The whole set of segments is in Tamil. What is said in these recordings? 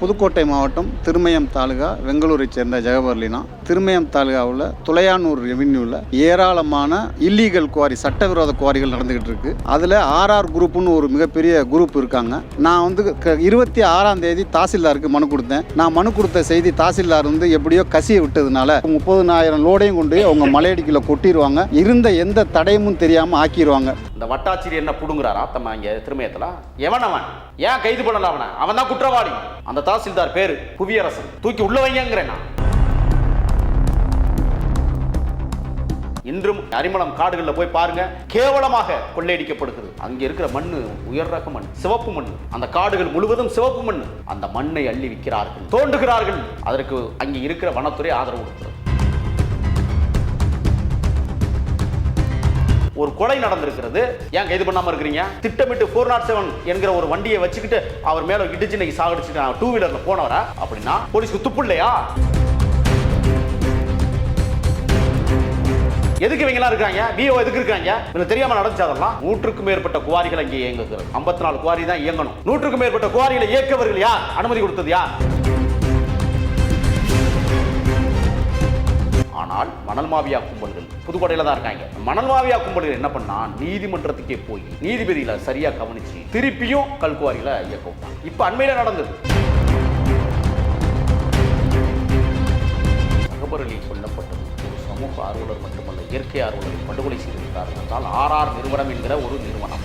புதுக்கோட்டை மாவட்டம் திருமயம் தாலுகா வெங்களூரை சேர்ந்த ஜெகபர்லினா திருமயம் தாலுகாவில் துளையானூர் ரெவின்யூவில் ஏராளமான இல்லீகல் குவாரி சட்டவிரோத குவாரிகள் நடந்துகிட்டு இருக்கு. அதில் ஆர்ஆர் குரூப்னு ஒரு மிகப்பெரிய குரூப் இருக்காங்க. நான் வந்து க- இருபத்தி ஆறாம் தேதி தாசில்தாருக்கு மனு கொடுத்தேன். நான் மனு கொடுத்த செய்தி தாசில்தார் வந்து எப்படியோ கசிய விட்டதுனால முப்பதுனாயிரம் லோடையும் கொண்டு அவங்க மலையடிக்கில் கொட்டிடுவாங்க இருந்த எந்த தடையமும் தெரியாமல் ஆக்கிடுவாங்க இந்த வட்டாட்சியர் என்ன புடுங்குறாரா? தம்ம இங்கே திருமயத்துல. எவன் அவன் ஏன் கைது பண்ணல அவனை? அவன் தான் குற்றவாளி. அந்த தாசில்தார் பேர் புவியரசன். தூக்கி உள்ள வைங்கிறேன் நான். இன்றும் அரிமளம் காடுகளில் போய் பாருங்க கேவலமாக கொள்ளையடிக்கப்படுகிறது. அங்க இருக்கிற மண்ணு உயர் ரக மண் சிவப்பு மண். அந்த காடுகள் முழுவதும் சிவப்பு மண். அந்த மண்ணை அள்ளி விற்கிறார்கள் தோண்டுகிறார்கள். அதற்கு அங்கே இருக்கிற வனத்துறை ஆதரவு கொடுக்கிறது. ஒரு கொலை நடந்திருக்கிறது. ஏன் கைது பண்ணாம இருக்கிறீங்க? திட்டமிட்டு ஃபோர் நாட் செவன் என்கிற ஒரு வண்டியை வச்சுக்கிட்டு அவர் மேல இடிச்சு இன்னைக்கு சாகடிச்சுட்டு டூ வீலர்ல போனவரா? அப்படின்னா போலீஸ்க்கு துப்பு இல்லையா? எதுக்கு இவங்கலாம் இருக்காங்க? பிஓ எதுக்கு இருக்காங்க? இவங்க தெரியாம நடந்துச்சதெல்லாம் நூற்றுக்கும் மேற்பட்ட குவாரிகள் அங்கே இயங்குகிறது. ஐம்பத்தி நாலு குவாரி தான் இயங்கணும். நூற்றுக்கும் மேற்பட்ட குவாரிகளை இயக்கவர்கள் யார்? அனுமதி கொடுத்தது யார்? ஆனால் மணல் மாவியா கும்பல்கள் புதுக்கோட்டையில தான் இருக்காங்க. மணல் மாவியா கும்பல்கள் என்ன பண்ணா நீதிமன்றத்துக்கே போய் நீதிபதியில சரியா கவனிச்சு திருப்பியும் கல்குவாரியில இயக்கம். விட்டாங்க இப்ப அண்மையில நடந்தது. தகவலில் சொல்லப்பட்டது ஒரு சமூக ஆர்வலர் மட்டுமல்ல இயற்கை ஆர்வலரை படுகொலை செய்திருக்கிறார்கள் என்றால் ஆர்ஆர் நிறுவனம் என்கிற ஒரு நிறுவனம்.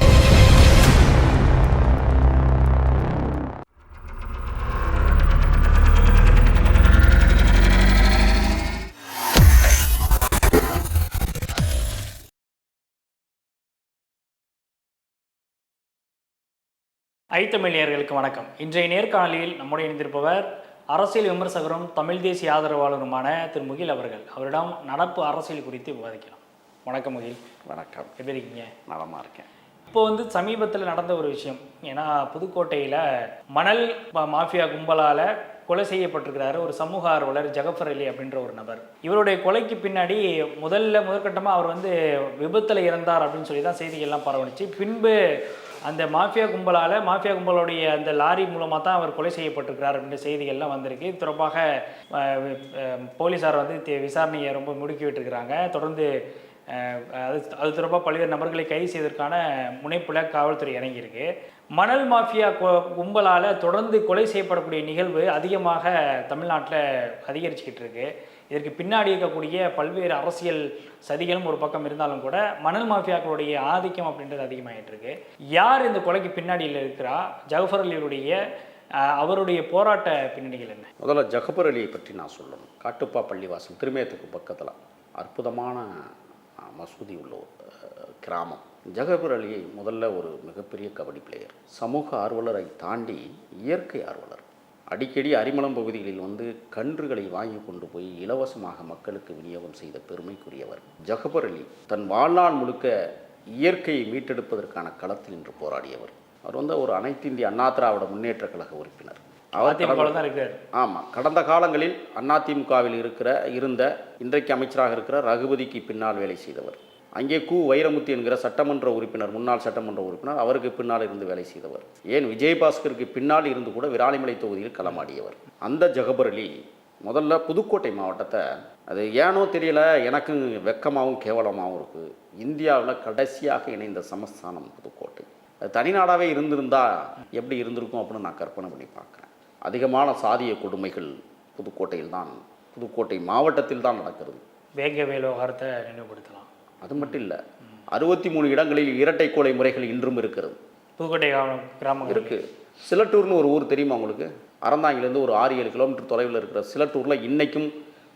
ஐத்தமிழியர்களுக்கு வணக்கம். இன்றைய நேர்காணலில் நம்முடைய இணைந்திருப்பவர் அரசியல் விமர்சகரும் தமிழ் தேசிய ஆதரவாளருமான திரு முகில் அவர்கள். அவரிடம் நடப்பு அரசியல் குறித்து விவாதிக்கலாம். வணக்கம் முகில். வணக்கம். எப்படி இருக்கீங்க? நலமா இருக்கேன். இப்போ வந்து சமீபத்தில் நடந்த ஒரு விஷயம். ஏன்னா புதுக்கோட்டையில் மணல் மாஃபியா கும்பலால் கொலை செய்யப்பட்டிருக்கிறாரு ஒரு சமூக ஆர்வலர் ஜகஃபர் அலி அப்படின்ற ஒரு நபர். இவருடைய கொலைக்கு பின்னாடி முதல்ல முதற்கட்டமாக அவர் வந்து விபத்தில் இறந்தார் அப்படின்னு சொல்லி தான் செய்திகள்லாம் பரவணுச்சு பின்பு அந்த மாஃபியா கும்பலால் மாஃபியா கும்பலுடைய அந்த லாரி மூலமாக தான் அவர் கொலை செய்யப்பட்டிருக்கிறார் அப்படின்ற செய்திகள்லாம் வந்திருக்கு. இது தொடர்பாக போலீஸார் வந்து தே- விசாரணையை ரொம்ப முடுக்கி விட்டுருக்கிறாங்க. தொடர்ந்து அது அது தொடர்பாக பல்வேறு நபர்களை கைது செய்வதற்கான முனைப்பில் காவல்துறை இறங்கியிருக்கு. மணல் மாஃபியா கும்பலால் தொடர்ந்து கொலை செய்யப்படக்கூடிய நிகழ்வு அதிகமாக தமிழ்நாட்டில் அதிகரிச்சுக்கிட்டு இருக்கு. இதற்கு பின்னாடி இருக்கக்கூடிய பல்வேறு அரசியல் சதிகளும் ஒரு பக்கம் இருந்தாலும் கூட மணல் மாஃபியாக்களுடைய ஆதிக்கம் அப்படின்றது அதிகமாகிட்டு இருக்கு. யார் இந்த கொலைக்கு பின்னாடியில் இருக்கிறா? ஜவஹர் அலியுடைய அவருடைய போராட்ட பின்னணிகள் என்ன? முதல்ல ஜஹபர் அலியை பற்றி நான் சொல்லணும். காட்டுப்பா பள்ளிவாசல் திருமயத்துக்கு பக்கத்தில் அற்புதமான மசூதி உள்ள கிராமம். ஜகபர் அலியை முதல்ல ஒரு மிகப்பெரிய கபடி பிளேயர் சமூக ஆர்வலரை தாண்டி இயற்கை ஆர்வலர். அடிக்கடி அரிமளம் பகுதிகளில் வந்து கன்றுகளை வாங்கி கொண்டு போய் இலவசமாக மக்களுக்கு விநியோகம் செய்த பெருமைக்குரியவர் ஜகபர் அலி. தன் வாழ்நாள் முழுக்க இயற்கையை மீட்டெடுப்பதற்கான களத்தில் நின்று போராடியவர். அவர் வந்து ஒரு அனைத்து இந்திய அண்ணா திராவிட முன்னேற்ற கழக உறுப்பினர். அவர் ஆமாம் கடந்த காலங்களில் அதிமுகவில் இருக்கிற இருந்த இன்றைக்கு அமைச்சராக இருக்கிற ரகுபதிக்கு பின்னால் வேலை செய்தவர். அங்கே கு வைரமுத்து என்கிற சட்டமன்ற உறுப்பினர் முன்னாள் சட்டமன்ற உறுப்பினர் அவருக்கு பின்னால் இருந்து வேலை செய்தவர். ஏன் விஜயபாஸ்கருக்கு பின்னால் இருந்து கூட விராலிமலை தொகுதியில் களமாடியவர். அந்த ஜகபர் அலி முதல்ல புதுக்கோட்டை மாவட்டத்தை அது ஏனோ தெரியல எனக்கு வெக்கமாகவும் கேவலமாகவும் இருக்குது இந்தியாவில் கடைசியாக இணைந்த சமஸ்தானம் புதுக்கோட்டை. அது தனிநாடாகவே இருந்திருந்தா எப்படி இருந்திருக்கும் அப்படின்னு நான் கற்பனை பண்ணி பார்க்குறேன். அதிகமான சாதிய கொடுமைகள் புதுக்கோட்டையில் தான் புதுக்கோட்டை மாவட்டத்தில் தான் நடக்கிறது. வேங்கவேல் விவகாரத்தை நினைவுபடுத்தலாம். அது மட்டும் இல்லை அறுபத்தி மூணு இடங்களில் இரட்டை கொலை முறைகள் இன்றும் இருக்கிறது. புதுக்கோட்டை கிராம- கிராமங்கள். இருக்கு. சிலட்டூர்னு ஒரு ஊர் தெரியுமா உங்களுக்கு? அறந்தாங்கிலேருந்து ஒரு ஆறு ஏழு கிலோமீட்டர் தொலைவில் இருக்கிற சிலட்டூரில் இன்னைக்கும்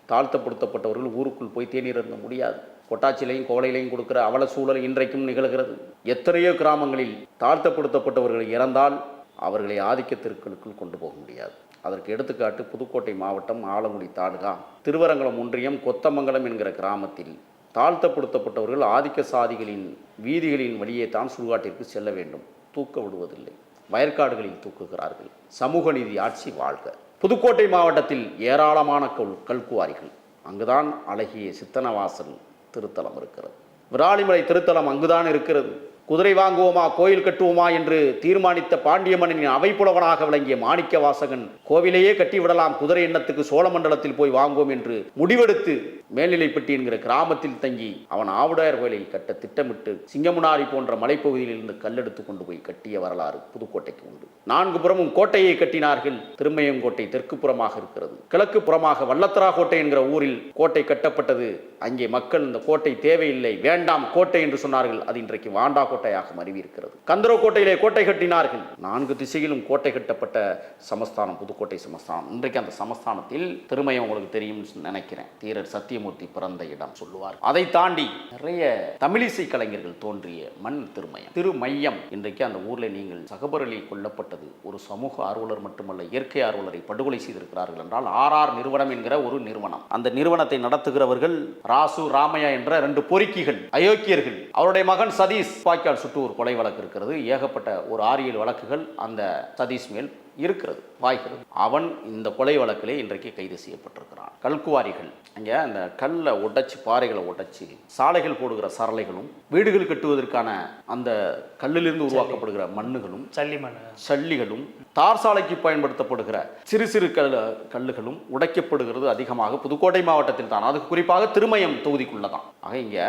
தாழ்த்தப்படுத்தப்பட்டவர்கள் ஊருக்குள் போய் தேநீர் இருந்த முடியாது. கொட்டாச்சிலையும் கோலையிலையும் கொடுக்குற அவல சூழல் இன்றைக்கும் நிகழ்கிறது. எத்தனையோ கிராமங்களில் தாழ்த்தப்படுத்தப்பட்டவர்கள் இறந்தால் அவர்களை ஆதிக்க தெருக்களுக்குள் கொண்டு போக முடியாது. அதற்கு எடுத்துக்காட்டு புதுக்கோட்டை மாவட்டம் ஆலங்குடி தாலுகா. திருவரங்குளம் ஒன்றியம் கொத்தமங்கலம் என்கிற கிராமத்தில் தாழ்த்தப்படுத்தப்பட்டவர்கள் ஆதிக்க சாதிகளின் வீதிகளின் வழியே தான் சுடுகாட்டிற்கு செல்ல வேண்டும். தூக்க விடுவதில்லை. வயற்காடுகளில் தூக்குகிறார்கள். சமூக நீதி ஆட்சி வாழ்க. புதுக்கோட்டை மாவட்டத்தில் ஏராளமான கல் கல்குவாரிகள். அங்குதான் அழகிய சித்தனவாசன் திருத்தலம் இருக்கிறது. விராலிமலை திருத்தலம் அங்குதான் இருக்கிறது. குதிரை வாங்குவோமா கோயில் கட்டுவோமா என்று தீர்மானித்த பாண்டிய மன்னனின் அவைப்புலவனாக விளங்கிய மாணிக்க வாசகன் கோவிலையே கட்டிவிடலாம் குதிரை எண்ணத்துக்கு சோழமண்டலத்தில் போய் வாங்குவோம் என்று முடிவெடுத்து மேல்நிலைப்பட்டி என்கிற கிராமத்தில் தங்கி அவன் ஆவுடையார் கோயிலை கட்ட திட்டமிட்டு சிங்கமுனாரி போன்ற மலைப்பகுதியில் இருந்து கல்லெடுத்து கொண்டு போய் கட்டிய வரலாறு புதுக்கோட்டைக்கு உண்டு. நான்கு புறமும் கோட்டையை கட்டினார்கள் திருமயங்கோட்டை தெற்கு புறமாக இருக்கிறது. கிழக்கு புறமாக வல்லத்தரா கோட்டை என்கிற ஊரில் கோட்டை கட்டப்பட்டது. அங்கே மக்கள் இந்த கோட்டை தேவையில்லை வேண்டாம் கோட்டை என்று சொன்னார்கள். அது இன்றைக்கு வாண்டா கோட்டை. கோட்டையாக மருவியிருக்கிறது. கந்தரோ கோட்டையிலே கோட்டை கட்டினார்கள். நான்கு திசையிலும் கோட்டை கட்டப்பட்ட சமஸ்தானம் புதுக்கோட்டை சமஸ்தானம். இன்றைக்கு அந்த சமஸ்தானத்தில் திருமயம் உங்களுக்கு தெரியும் நினைக்கிறேன். தீரர் சத்தியமூர்த்தி பிறந்த இடம் சொல்லுவார். அதை தாண்டி நிறைய தமிழிசை கலைஞர்கள் தோன்றிய மண் திருமயம் திருமையம் இன்றைக்கு அந்த ஊரில் நீங்கள் சகபரலி கொல்லப்பட்டது. ஒரு சமூக ஆர்வலர் மட்டுமல்ல இயற்கை ஆர்வலரை படுகொலை செய்திருக்கிறார்கள் என்றால் ஆர்ஆர் நிறுவனம் என்கிற ஒரு நிறுவனம். அந்த நிறுவனத்தை நடத்துகிறவர்கள் ராசு ராமையா என்ற ரெண்டு பொறுக்கிகள் அயோக்கியர்கள். அவருடைய மகன் சதீஷ் பாய்க்கால் சுட்டு ஒரு கொலை வழக்கு இருக்கிறது. ஏகப்பட்ட ஒரு ஆறு ஏழு வழக்குகள் அந்த சதீஷ் மேல் இருக்கிறது வாய்க்கிறது அவன் இந்த கொலை வழக்கிலே இன்றைக்கு கைது செய்யப்பட்டிருக்கிறான். கல்குவாரிகள் அங்கே அந்த கல்லை உடைச்சி பாறைகளை உடைச்சி சாலைகள் போடுகிற சரளைகளும் வீடுகள் கட்டுவதற்கான அந்த கல்லிலிருந்து உருவாக்கப்படுகிற மண்ணுகளும் சல்லிமண் சல்லிகளும் தார் சாலைக்கு பயன்படுத்தப்படுகிற சிறு சிறு கல் கல்லுகளும் உடைக்கப்படுகிறது அதிகமாக. புதுக்கோட்டை மாவட்டத்தில் தான். அதுக்கு குறிப்பாக திருமயம் தொகுதிக்குள்ள தான் ஆக இங்கே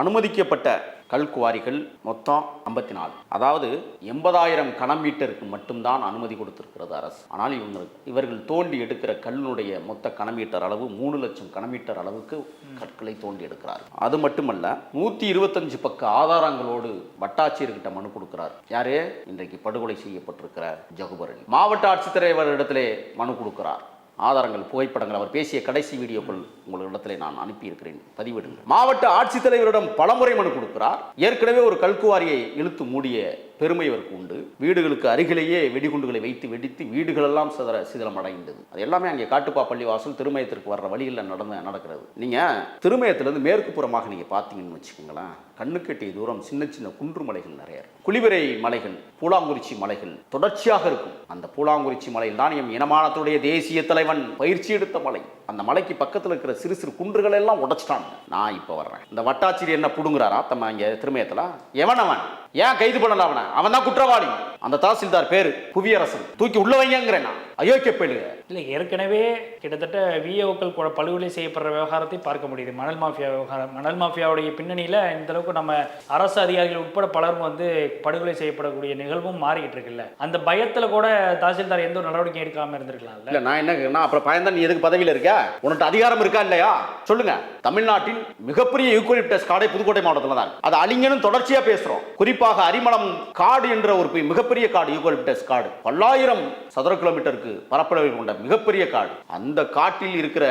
அனுமதிக்கப்பட்ட கல்குவாரிகள் மொத்தம் ஐம்பத்தி நாலு அதாவது எண்பதாயிரம் கனம் மீட்டருக்கு மட்டும்தான் அனுமதி கொடுத்திருக்கிறது அரசு. ஆனால் இவங்க இவர்கள் தோண்டி எடுக்கிற கல்லினுடைய மொத்த கனமீட்டர் அளவு மூணு லட்சம் கனமீட்டர் அளவுக்கு கற்களை தோண்டி எடுக்கிறார். அது மட்டுமல்ல நூற்றி இருபத்தஞ்சு பக்க ஆதாரங்களோடு வட்டாட்சியர்கிட்ட மனு கொடுக்கிறார். யாரு? இன்றைக்கு படுகொலை செய்யப்பட்டிருக்கிற ஜகுபரணி. மாவட்ட ஆட்சித்தலைவரிடத்திலே மனு கொடுக்கிறார். ஆதாரங்கள் புகைப்படங்கள் அவர் பேசிய கடைசி வீடியோக்கள் உங்களிடத்தில் நான் அனுப்பியிருக்கிறேன். பதிவிடுங்கள். மாவட்ட ஆட்சித்தலைவரிடம் பலமுறை மனு கொடுக்கிறார். ஏற்கனவே ஒரு கல்குவாரியை இழுத்து மூடிய பெருமை இவருக்கு உண்டு. வீடுகளுக்கு அருகிலேயே வெடிகுண்டுகளை வைத்து வெடித்து வீடுகளெல்லாம் சிதற சிதலம் அடைந்தது அது எல்லாமே அங்கே காட்டுப்பா பள்ளிவாசல் திருமயத்திற்கு வர்ற வழியில் நடந்து நடக்கிறது. நீங்கள் திருமயத்திலேருந்து மேற்கு புறமாக நீங்கள் பார்த்தீங்கன்னு வச்சுக்கோங்களேன் கண்ணுக்கெட்டிய தூரம் சின்ன சின்ன குன்று மலைகள் நிறைய இருக்கும். குளிவிரை மலைகள் பூலாங்குறிச்சி மலைகள் தொடர்ச்சியாக இருக்கும். அந்த பூலாங்குறிச்சி மலையில் தான் எம் இனமானத்துடைய தேசிய தலைவன் பயிற்சி எடுத்த மலை. அந்த மலைக்கு பக்கத்தில் இருக்கிற சிறு சிறு குன்றுகள் எல்லாம் உடைச்சிட்டாங்க. நான் இப்போ வர்றேன். இந்த வட்டாச்சிரி என்ன புடுங்குறாரா? தம்ம இங்கே திருமயத்தில். எவன் அவன் ஏன் கைது பண்ணல அவனை? அவன் தான் குற்றவாளி. அந்த தாசில்தார் பேரு புவியரசன். தூக்கி உள்ள வைங்கிறேன் நான். அயோக்கிய பெழுக இல்லை ஏற்கனவே கிட்டத்தட்ட விஏஓக்கள் கூட படுகொலை செய்யப்படுற விவகாரத்தை பார்க்க முடியுது. மணல் மாஃபியா விவகாரம். மணல் மாஃபியாவுடைய பின்னணியில் இந்த அளவுக்கு நம்ம அரசு அதிகாரிகள் உட்பட பலரும் வந்து படுகொலை செய்யப்படக்கூடிய நிகழ்வும் மாறிக்கிட்டு இருக்குல்ல. அந்த பயத்தில் கூட தாசில்தார் எந்த ஒரு நடவடிக்கை எடுக்காமல் இருந்திருக்கலாம்ல? இல்ல நான் என்ன அப்புறம் பயந்தா நீ எதுக்கு பதவியில் இருக்க? உன்கிட்ட அதிகாரம் இருக்கா இல்லையா? சொல்லுங்க. தமிழ்நாட்டில் மிகப்பெரிய யூக்கலிப்டஸ் காடை புதுக்கோட்டை மாவட்டத்தில் தான். அது அழிங்கனும் தொடர்ச்சியா பேசுறோம். குறிப்பாக அரிமளம் காடு என்ற ஒரு பெ- மிகப்பெரிய காடு யூக்கலிப்டஸ் காடு. பல்லாயிரம் சதுர கிலோமீட்டருக்கு பரப்பளவை கொண்ட மிகப்பெரிய காடு. அந்த காட்டில் இருக்கிற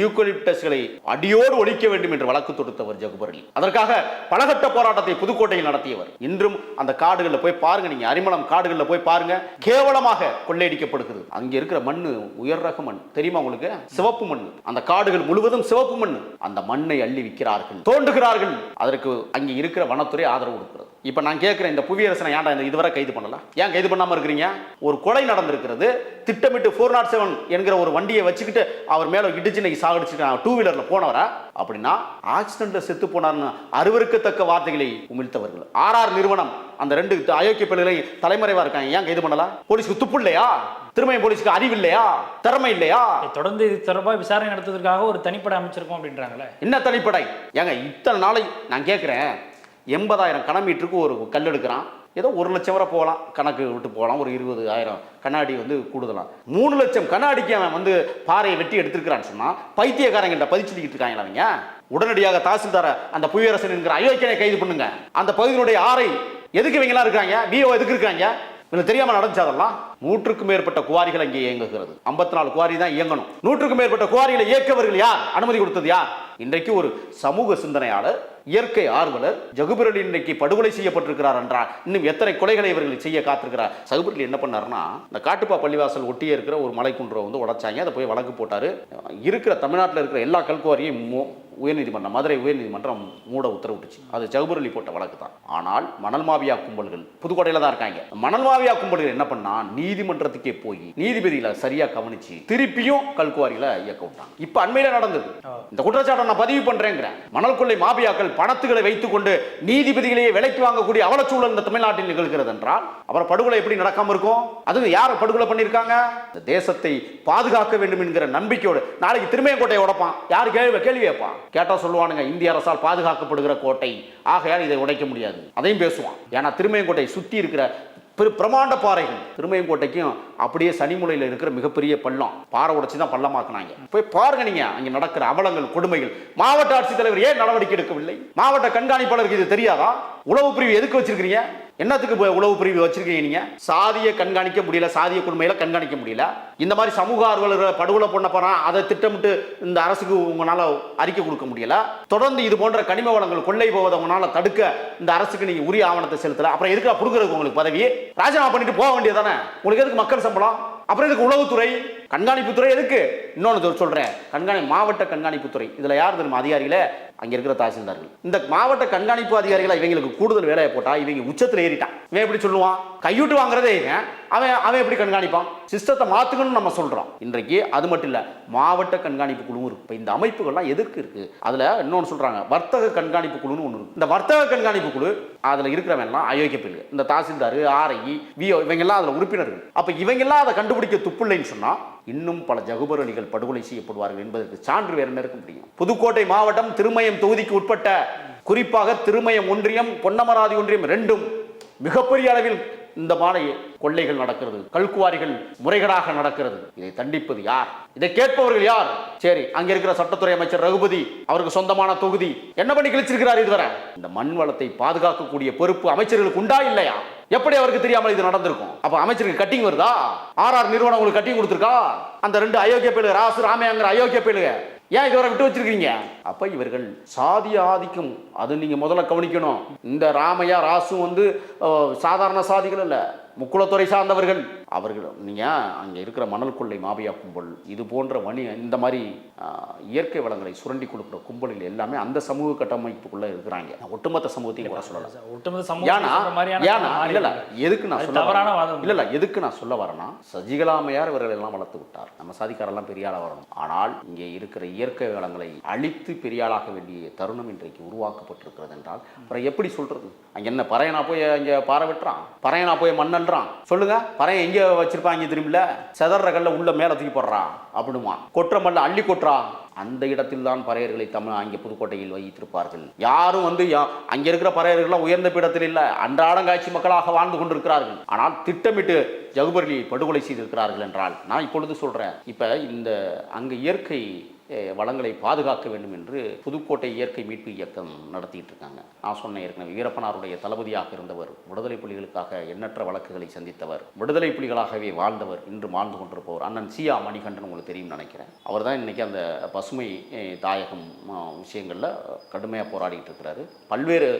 யூக்கலிப்டஸ்களை அடியோடு ஒழிக்க வேண்டும் என்று வழக்கு தொடுத்தவர் ஜகுபர். அலி அதற்காக பலகட்ட போராட்டத்தை புதுக்கோட்டையில் நடத்தியவர். இன்றும் அந்த காடுகளில் போய் பாருங்க நீங்க அரிமளம் காடுகளில் போய் பாருங்க கேவலமாக கொள்ளையடிக்கப்படுகிறது. அங்க இருக்கிற மண்ணு உயர் ரக மண். தெரியுமா உங்களுக்கு? சிவப்பு மண். அந்த காடுகள் முழுவதும் சிவப்பு மண். அந்த மண்ணை அள்ளி விற்கிறார்கள் தோன்றுகிறார்கள் அதற்கு அங்கே இருக்கிற வனத்துறை ஆதரவு கொடுக்கிறது. இப்ப நான் கேட்கிறேன் இந்த புவியரசனை ஏன்டா இந்த இதுவரை கைது பண்ணல? ஏன் கைது பண்ணாம இருக்கிறீங்க? ஒரு கொலை நடந்திருக்கிறது திட்டமிட்டு ஃபோர் நாட் செவன் என்கிற ஒரு வண்டியை வச்சுக்கிட்டு அவர் மேல இடிச்சு இன்னைக்கு சாகடிச்சுட்டு டூ வீலர்ல போனவரா? அப்படின்னா ஆக்சிடென்ட்ல செத்து போனார்னு அருவருக்கத்தக்க வார்த்தைகளை உமிழ்த்தவர்கள். ஆர்ஆர் நிறுவனம் அந்த ரெண்டு அயோக்கிய பிள்ளைகளை தலைமறைவா இருக்காங்க. ஏன் கைது பண்ணல? போலீஸ்க்கு துப்பு இல்லையா? திருமய போலீஸ்க்கு அறிவு இல்லையா? திறமை இல்லையா? தொடர்ந்து இது தொடர்பாக விசாரணை நடத்துவதற்காக ஒரு தனிப்படை அமைச்சிருக்கோம் அப்படின்றாங்களே. என்ன தனிப்படை? ஏங்க இத்தனை நாளை நான் கேட்குறேன் எண்பதாயிரம் கனமீட்டருக்கு ஒரு கல் எடுக்கிறான். ஏதோ ஒரு லட்சம் வரை போகலாம். கணக்கு விட்டு போகலாம். ஒரு இருபது ஆயிரம் கண்ணாடி வந்து கூடுதலாம். மூணு லட்சம் கண்ணாடிக்கு அவன் வந்து பாறையை வெட்டி எடுத்திருக்கிறான்னு சொன்னால் பைத்தியக்காரங்கிட்ட பதிச்சுக்கிட்டு இருக்காங்களா அவங்க? உடனடியாக தாசில்தார அந்த புவியரசன் என்கிற அயோக்கியனை கைது பண்ணுங்க. அந்த பகுதியினுடைய ஆறை எதுக்கு இவங்களாம் இருக்காங்க விஓ எதுக்கு இருக்காங்க இவங்களுக்கு தெரியாம நடந்துச்சதெல்லாம் நூற்றுக்கும் மேற்பட்ட குவாரிகள் அங்கே இயங்குகிறது. ஐம்பத்தி நாலு குவாரி தான் இயங்கணும். நூற்றுக்கும் மேற்பட்ட குவாரிகளை இயக்கவர்கள் யார்? அனுமதி கொடுத்தது யார்? இன்றைக்கு ஒரு சமூக சிந்தனையாளர் இயற்கை ஆர்வலர் ஜகுபிரலி இன்றைக்கு படுகொலை செய்யப்பட்டிருக்கிறார் என்றால் இன்னும் எத்தனை கொலைகளை இவர்கள் செய்ய காத்திருக்கிறார்? ஜகுபிரலி என்ன பண்ணாருன்னா இந்த காட்டுப்பா பள்ளிவாசல் ஒட்டியே இருக்கிற ஒரு மலைக்குன்றை வந்து உடைச்சாங்க. அதை போய் வழக்கு போட்டாரு. இருக்கிற தமிழ்நாட்டில் இருக்கிற எல்லா கல்குவாரியும் உயர்நீதிமன்றம் மதுரை உயர்நீதிமன்றம் மூட உத்தரவிட்டுச்சு. அது ஜகுபரலி போட்ட வழக்கு தான். ஆனால் மணல் மாவியா கும்பல்கள் புதுக்கோட்டையில தான் இருக்காங்க. மணல் மாவியா கும்பல்கள் என்ன பண்ணா நீதிமன்றத்துக்கே போய் நீதிபதியில சரியா கவனிச்சு திருப்பியும் கல்குவாரியில இயக்க விட்டாங்க. இப்ப அண்மையில நடந்தது. இந்த குற்றச்சாட்டை நான் பதிவு பண்றேங்கிறேன். மணல் கொள்ளை மாபியாக்கள் பணத்துகளை வைத்துக்கொண்டு நீதிபதிகளையே விலைக்கு வாங்கக்கூடிய அவலச்சூழல் இந்த தமிழ்நாட்டில் நிகழ்கிறது என்றால் அவரை படுகொலை எப்படி நடக்காம இருக்கும்? அது யார் படுகொலை பண்ணியிருக்காங்க இந்த தேசத்தை பாதுகாக்க வேண்டும் என்கிற நம்பிக்கையோடு நாளைக்கு திருமையங்கோட்டையை உடைப்பான். யார் கேள்வி கேள்வி வைப்பான் கேட்டா சொல்லுவானுங்க இந்திய அரசால் பாதுகாக்கப்படுகிற கோட்டை. ஆகையால் இதை உடைக்க முடியாது. அதையும் பேசுவான். ஏன்னா திருமையங்கோட்டை சுற்றி இருக்கிற பெரு பிரமாண்ட பாறைகள். திருமையங்கோட்டைக்கும் அப்படியே சனிமுலையில் இருக்கிற மிகப்பெரிய பள்ளம். பாறை உடைச்சி தான் பள்ளமாக்குனாங்க போய் பாருங்க நீங்க அங்க நடக்கிற அவலங்கள் கொடுமைகள். மாவட்ட ஆட்சித்தலைவர் ஏன் நடவடிக்கை எடுக்கவில்லை? மாவட்ட கண்காணிப்பாளருக்கு இது தெரியாதா? உளவு பிரிவு எதுக்கு வச்சிருக்கீங்க என்னத்துக்கு இப்போ உளவு பிரிவு வச்சிருக்கீங்க நீங்க? சாதியை கண்காணிக்க முடியல சாதிய கொடுமையில கண்காணிக்க முடியல. இந்த மாதிரி சமூக ஆர்வலர்களை படுகொலை பண்ண போறா அதை திட்டமிட்டு இந்த அரசுக்கு உங்களால அறிக்கை கொடுக்க முடியல. தொடர்ந்து இது போன்ற கனிம வளங்கள் கொள்ளை போவதை உங்களால தடுக்க இந்த அரசுக்கு நீங்க உரிய ஆவணத்தை செலுத்தல. அப்புறம் எதுக்கு கொடுக்குறது உங்களுக்கு பதவி? ராஜினாமா பண்ணிட்டு போக வேண்டியதானே உங்களுக்கு எதுக்கு மக்கள் சம்பளம்? அப்புறம் எதுக்கு உளவுத்துறை கண்காணிப்புத்துறை எதுக்கு? இன்னொன்று சொல்றேன். கண்காணி மாவட்ட கண்காணிப்புத்துறை இதுல யார் தெரியுமா அதிகாரிகளே? அங்க இருக்கிற தாசில்தார்கள். இந்த மாவட்ட கண்காணிப்பு அதிகாரிகளை இவங்களுக்கு கூடுதல் வேலையை போட்டா இவங்க உச்சத்தில் ஏறிட்டான். இவன் எப்படி சொல்லுவான்? கையூட்டு வாங்குறதே இவன். அவன் அவன் எப்படி கண்காணிப்பான்? சிஸ்டத்தை மாற்றுக்கணும்னு நம்ம சொல்றோம். இன்றைக்கு அது மட்டும் இல்ல மாவட்ட கண்காணிப்பு குழுவும் இருக்கு. இப்போ இந்த அமைப்புகள்லாம் எதுக்கு இருக்கு? அதில் இன்னொன்று சொல்கிறாங்க வர்த்தக கண்காணிப்பு குழுன்னு ஒன்று இந்த வர்த்தக கண்காணிப்பு குழு அதுல இருக்கிறவன் எல்லாம் இந்த தாசில்தார் ஆர்ஐ விஓ இவங்க எல்லாம் உறுப்பினர்கள். அப்ப இவங்க எல்லாம் அதை கண்டுபிடிக்க துப்பில்லைன்னு சொன்னா இன்னும் பல ஜகுபர் படுகொலை செய்யப்படுவார்கள் என்பதற்கு சான்று வேறு என்ன இருக்க முடியும்? புதுக்கோட்டை மாவட்டம் திருமயம் தொகுதிக்கு உட்பட்ட குறிப்பாக திருமயம் ஒன்றியம் பொன்னமராதி ஒன்றியம் ரெண்டும் மிகப்பெரிய அளவில் இந்த மாலை கொள்ளைகள் நடக்கிறது கல்குவாரிகள் முறைகேடாக நடக்கிறது. இதை தண்டிப்பது யார்? இதை கேட்பவர்கள் யார்? சரி அங்க இருக்கிற சட்டத்துறை அமைச்சர் ரகுபதி அவருக்கு சொந்தமான தொகுதி. என்ன பண்ணி கிழிச்சிருக்கிறார் இதுவரை? இந்த மண் வளத்தை பாதுகாக்கக்கூடிய பொறுப்பு அமைச்சர்களுக்கு உண்டா இல்லையா? எப்படி அவருக்கு தெரியாமல் இது நடந்திருக்கும்? அப்ப அமைச்சருக்கு கட்டிங் வருதா? ஆர் ஆர் நிறுவனம் உங்களுக்கு கட்டிங் கொடுத்துருக்கா? அந்த ரெண்டு அயோக்கிய பேலுக ராசு ராமையாங்கிற அயோக்கிய பேலுக ஏன் இவரை விட்டு வச்சிருக்கீங்க? அப்ப இவர்கள் சாதி ஆதிக்கம் அது நீங்க முதல்ல கவனிக்கணும். இந்த ராமையா ராசு வந்து சாதாரண சாதிகள் இல்லை முக்குளத்துறை சார்ந்தவர்கள். அவர்கள் நீங்க அங்க இருக்கிற மணல் கொள்ளை மாபியா கும்பல் இது போன்ற வணி இந்த மாதிரி இயற்கை வளங்களை சுரண்டி கொடுக்குற கும்பலில் எல்லாமே அந்த சமூக கட்டமைப்புக்குள்ள இருக்கிறாங்க. நான் ஒட்டுமொத்த சமூகத்தையும் கூட சொல்லலாம் ஒட்டுமொத்த சமூகம் ஏன்னா இல்ல. எதுக்கு நான் சொல்ல வரேன். இல்ல இல்ல எதுக்கு நான் சொல்ல வரேன்னா சசிகலாமையார் இவர்கள் எல்லாம் வளர்த்து விட்டார். நம்ம சாதிக்காரெல்லாம் பெரிய ஆளா வரணும். ஆனால் இங்கே இருக்கிற இயற்கை வளங்களை அழித்து பெரிய ஆளாக வேண்டிய தருணம் இன்றைக்கு உருவாக்கப்பட்டிருக்கிறது என்றால் அப்புறம் எப்படி சொல்றது? அங்க என்ன பறையனா போய் அங்க பாறை வெட்டுறான்? பறையனா போய் மண்ணல்றான் சொல்லுங்க பறையன் எங்க வச்சிருப்பாங்க திரும்பல செதற கல்ல உள்ள மேல தூக்கி போடுறான் அப்படிமா கொற்ற மல்ல அள்ளி கொட்டுறான். அந்த இடத்தில் தான் பறையர்களை தமிழ் அங்கே புதுக்கோட்டையில் வைத்திருப்பார்கள். யாரும் வந்து அங்கே அங்க இருக்கிற பறையர்கள்லாம் உயர்ந்த பீடத்தில் இல்லை அன்றாடங்காட்சி மக்களாக வாழ்ந்து கொண்டிருக்கிறார்கள். ஆனால் திட்டமிட்டு ஜகுபர்லியை படுகொலை செய்திருக்கிறார்கள் என்றால் நான் இப்பொழுது சொல்றேன். இப்ப இந்த அங்க இயற்கை வளங்களை பாதுகாக்க வேண்டும் என்று புதுக்கோட்டை இயற்கை மீட்பு இயக்கம் நடத்திட்டு இருக்காங்க நான் சொன்னேன் ஏற்கனவே வீரப்பனாருடைய தளபதியாக இருந்தவர் விடுதலை புலிகளுக்காக எண்ணற்ற வழக்குகளை சந்தித்தவர் விடுதலை புலிகளாகவே வாழ்ந்தவர் இன்று வாழ்ந்து கொண்டிருப்பவர் அண்ணன் சியா மணிகண்டன் உங்களுக்கு தெரியும் நினைக்கிறேன். அவர் தான் இன்னைக்கு அந்த பசுமை தாயகம் விஷயங்களில் விஷயங்கள்ல கடுமையாக போராடிட்டு இருக்கிறாரு. பல்வேறு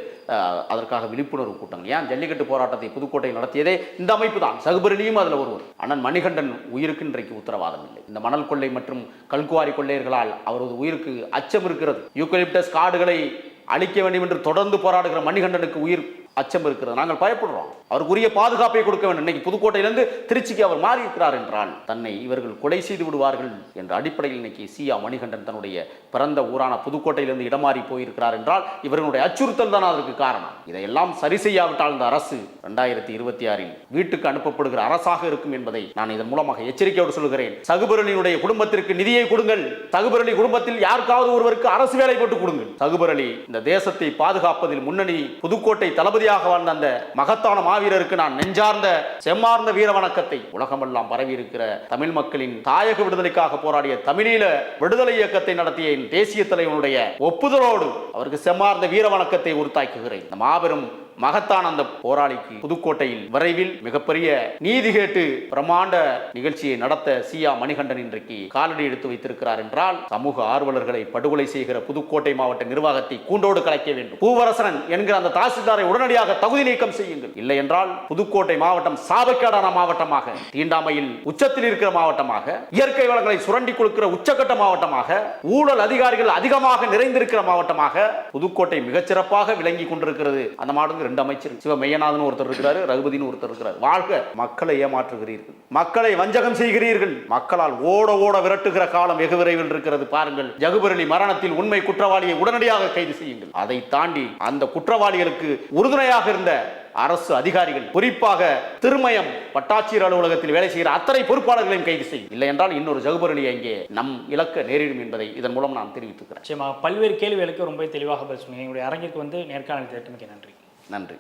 அதற்காக விழிப்புணர்வு கூட்டங்கள். ஏன் ஜல்லிக்கட்டு போராட்டத்தை புதுக்கோட்டையில் நடத்தியதே இந்த அமைப்பு தான் சகுபரிலியும் அதில் ஒருவர். அண்ணன் மணிகண்டன் உயிருக்கு இன்றைக்கு உத்தரவாதம் இல்லை. இந்த மணல் கொள்ளை மற்றும் கல்குவாரி கொள்ளையர்கள் கொள்ளையர்களால் அவரது உயிருக்கு அச்சம் இருக்கிறது. யூக்கலிப்டஸ் காடுகளை அழிக்க வேண்டும் என்று தொடர்ந்து போராடுகிற மணிகண்டனுக்கு உயிர் அச்சம் இருக்கிறது. நாங்கள் பயப்படுறோம். அவருக்குரிய பாதுகாப்பை கொடுக்க வேண்டும். இன்னைக்கு புதுக்கோட்டையிலிருந்து திருச்சிக்கு அவர் மாறி இருக்கிறார் என்றால் தன்னை இவர்கள் கொலை செய்து விடுவார்கள் என்ற அடிப்படையில் இன்னைக்கு சியா மணிகண்டன் தன்னுடைய பிறந்த ஊரான புதுக்கோட்டையிலிருந்து இடமாறி போயிருக்கிறார் என்றால் இவர்களுடைய அச்சுறுத்தல் தான் அதற்கு காரணம். இதையெல்லாம் சரி செய்யாவிட்டால் இந்த அரசு ரெண்டாயிரத்தி இருபத்தி ஆறில் வீட்டுக்கு அனுப்பப்படுகிற அரசாக இருக்கும் என்பதை நான் இதன் மூலமாக எச்சரிக்கையோடு சொல்கிறேன். சகுபரலினுடைய குடும்பத்திற்கு நிதியை கொடுங்கள். சகுபரலி குடும்பத்தில் யாருக்காவது ஒருவருக்கு அரசு வேலை போட்டு கொடுங்கள். சகுபரலி இந்த தேசத்தை பாதுகாப்பதில் முன்னணி புதுக்கோட்டை தளபதி தளபதியாக வாழ்ந்த அந்த மகத்தான மாவீரருக்கு நான் நெஞ்சார்ந்த செம்மார்ந்த வீர வணக்கத்தை. உலகமெல்லாம் பரவி இருக்கிற தமிழ் மக்களின் தாயக விடுதலைக்காக போராடிய தமிழீழ விடுதலை இயக்கத்தை நடத்திய என் தேசிய தலைவனுடைய ஒப்புதலோடு அவருக்கு செம்மார்ந்த வீர வணக்கத்தை உறுத்தாக்குகிறேன். இந்த மாபெரும் மகத்தான அந்த போராளிக்கு புதுக்கோட்டையில் விரைவில் மிகப்பெரிய நீதி கேட்டு பிரமாண்ட நிகழ்ச்சியை நடத்த சியா மணிகண்டன் இன்றைக்கு காலடி எடுத்து வைத்திருக்கிறார் என்றால் சமூக ஆர்வலர்களை படுகொலை செய்கிற புதுக்கோட்டை மாவட்ட நிர்வாகத்தை கூண்டோடு கலைக்க வேண்டும். பூவரசன் என்கிற அந்த தாசில்தாரை உடனடியாக தகுதி நீக்கம் செய்யுங்கள். இல்லை என்றால் புதுக்கோட்டை மாவட்டம் சாபக்கேடான மாவட்டமாக தீண்டாமையில் உச்சத்தில் இருக்கிற மாவட்டமாக இயற்கை வளங்களை சுரண்டி கொடுக்கிற உச்சக்கட்ட மாவட்டமாக ஊழல் அதிகாரிகள் அதிகமாக நிறைந்திருக்கிற மாவட்டமாக புதுக்கோட்டை மிகச்சிறப்பாக விளங்கி கொண்டிருக்கிறது. அந்த மாவட்டத்தில் பாருங்க ரெண்டு அமைச்சர் சிவ மெய்யநாதன் ஒருத்தர் இருக்கிறாரு ரகுபதினு ஒருத்தர் இருக்கிறார். வாழ்க மக்களை ஏமாற்றுகிறீர்கள். மக்களை வஞ்சகம் செய்கிறீர்கள். மக்களால் ஓட ஓட விரட்டுகிற காலம் வெகு விரைவில் இருக்கிறது. பாருங்கள் ஜகுபரலி மரணத்தில் உண்மை குற்றவாளியை உடனடியாக கைது செய்யுங்கள். அதை தாண்டி அந்த குற்றவாளிகளுக்கு உறுதுணையாக இருந்த அரசு அதிகாரிகள் குறிப்பாக திருமயம் வட்டாட்சியர் அலுவலகத்தில் வேலை செய்கிற அத்தனை பொறுப்பாளர்களையும் கைது செய்யும். இல்லை என்றால் இன்னொரு ஜகுபரலி அங்கே நம் இலக்க நேரிடும் என்பதை இதன் மூலம் நான் தெரிவித்துக்கிறேன். பல்வேறு கேள்விகளுக்கு ரொம்ப தெளிவாக பதில் சொன்னீங்க. எங்களுடைய அரங்கிற்கு வந்து நேர்காணல் கேட்டமைக்கு நன்றி. நன்றி.